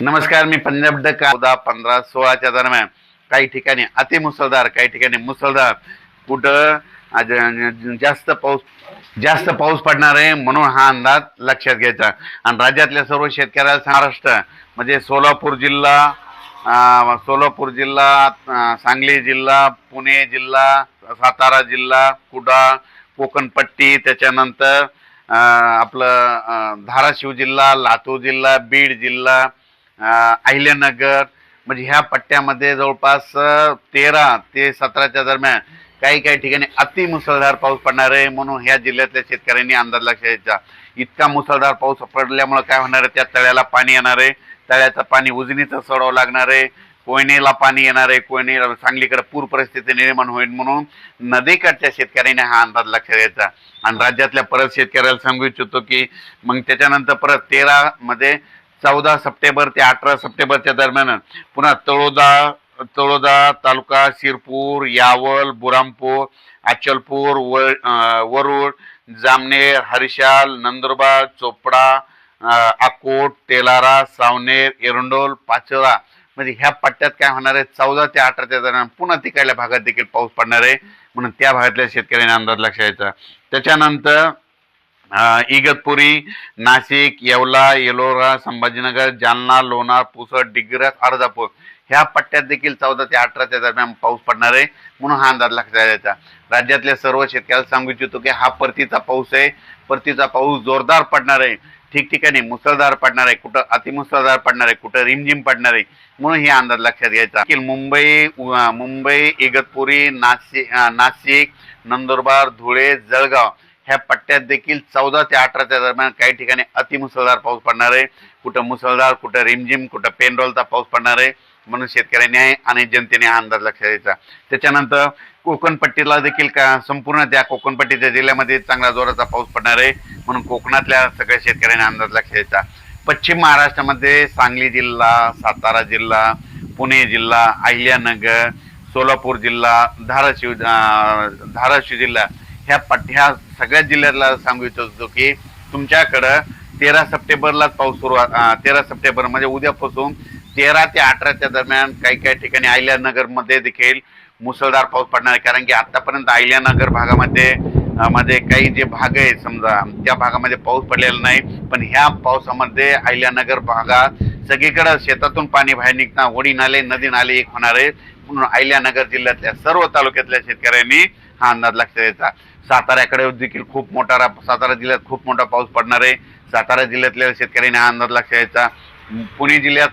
नमस्कार मी पंजाब डक चौदा पंधरा सोळाच्या दरम्यान. काही ठिकाणी अतिमुसळधार काही ठिकाणी मुसळधार. कुठं? जास्त पाऊस जास्त पाऊस पडणार आहे म्हणून हा अंदाज लक्षात घ्यायचा. आणि राज्यातल्या सर्व शेतकऱ्याला महाराष्ट्र म्हणजे सोलापूर जिल्हा सोलापूर जिल्हा सांगली जिल्हा पुणे जिल्हा सातारा जिल्हा कुडाळ कोकणपट्टी त्याच्यानंतर आपलं धाराशिव जिल्हा लातूर जिल्हा बीड जिल्हा अहिल्यानगर म्हणजे ह्या पट्ट्यामध्ये जवळपास तेरा ते सतराच्या दरम्यान काही काही ठिकाणी अति मुसळधार पाऊस पडणार आहे म्हणून ह्या जिल्ह्यातल्या शेतकऱ्यांनी अंदाज लक्षात द्यायचा. इतका मुसळधार पाऊस पडल्यामुळे काय होणार आहे? त्या तळ्याला पाणी येणार आहे. तळ्याचं पाणी उजनीचं सोडावं लागणार आहे. कोयनेला पाणी येणार आहे. कोयने सांगलीकडे पूर परिस्थिती निर्माण होईल म्हणून नदीकडच्या शेतकऱ्यांनी हा अंदाज लक्षात घ्यायचा आणि राज्यातल्या परत शेतकऱ्याला सांगू इच्छितो की मग त्याच्यानंतर परत तेरा मध्ये चौदा सप्टेंबर ते अठरा सप्टेंबरच्या दरम्यान पुन्हा तळोदा तळोदा तालुका शिरपूर यावल बुरामपूर अचलपूर वरुड जामनेर हरिशाल नंदुरबार चोपडा अकोट तेलारा सावनेर एरंडोल पाचोरा म्हणजे ह्या पट्ट्यात काय होणार आहे? चौदा ते अठराच्या दरम्यान पुन्हा तिकडल्या भागात देखील पाऊस पडणार आहे. म्हणून त्या भागातल्या शेतकऱ्यांनी अंदाज लक्षात यायचा त्याच्यानंतर इगतपुरी नाशिक येवला येलोरा संभाजीनगर जालना लोणार पुसद डिग्रस अर्धापूर ह्या पट्ट्यात देखील चौदा ते अठराच्या दरम्यान पाऊस पडणार आहे म्हणून हा अंदाज लक्षात द्यायचा राज्यातल्या सर्व शेतकऱ्याला सांगू इच्छितो की हा परतीचा पाऊस आहे. परतीचा पाऊस जोरदार पडणार आहे. ठिकठिकाणी मुसळधार पडणार आहे. कुठं अतिमुसळधार पडणार आहे कुठं रिमझिम पडणार आहे म्हणून हे अंदाज लक्षात घ्यायचा. मुंबई मुंबई इगतपुरी नाशिक नाशिक नंदुरबार धुळे जळगाव ह्या पट्ट्यात देखील चौदा ते अठराच्या दरम्यान काही ठिकाणी अतिमुसळधार पाऊस पडणार आहे. कुठं मुसळधार कुठं रिमझिम कुठं पेनरोलचा पाऊस पडणार आहे म्हणून शेतकऱ्यांनी आणि जनतेने हा अंदाज लक्षात द्यायचा त्याच्यानंतर कोकणपट्टीला देखील का संपूर्ण त्या कोकणपट्टीच्या जिल्ह्यामध्ये चांगला जोराचा पाऊस पडणार आहे म्हणून कोकणातल्या सगळ्या शेतकऱ्यांनी अंदाज लक्षात द्यायचा पश्चिम महाराष्ट्रामध्ये सांगली जिल्हा सातारा जिल्हा पुणे जिल्हा अहिल्यानगर सोलापूर जिल्हा धाराशिव धाराशिव जिल्हा ह्या पठ्या सगळ्या जिल्ह्यातला सांगू इच्छितो की तुमच्याकडं तेरा सप्टेंबरलाच पाऊस सुरू तेरा सप्टेंबर म्हणजे उद्यापासून तेरा ते अठराच्या दरम्यान काही काही ठिकाणी अहिल्यानगरमध्ये देखील मुसळधार पाऊस पडणार आहे. कारण की आतापर्यंत अहिल्यानगर भागामध्ये अं, मध्ये काही जे भाग आहे समजा त्या भागामध्ये पाऊस पडलेला नाही पण ह्या पावसामध्ये अहिल्यानगर भागात सगळीकडं शेतातून पाणी बाहेर निघता ओढी नाले नदी नाले एक होणार आहे. म्हणून अहिल्यानगर जिल्ह्यातल्या सर्व तालुक्यातल्या शेतकऱ्यांनी हा अंदाज लक्षात द्यायचा साताऱ्याकडे देखील खूप मोठा सातारा जिल्ह्यात खूप मोठा पाऊस पडणार आहे. सातारा जिल्ह्यातल्या शेतकऱ्यांनी हा अंदाज लक्षात द्यायचा पुणे जिल्ह्यात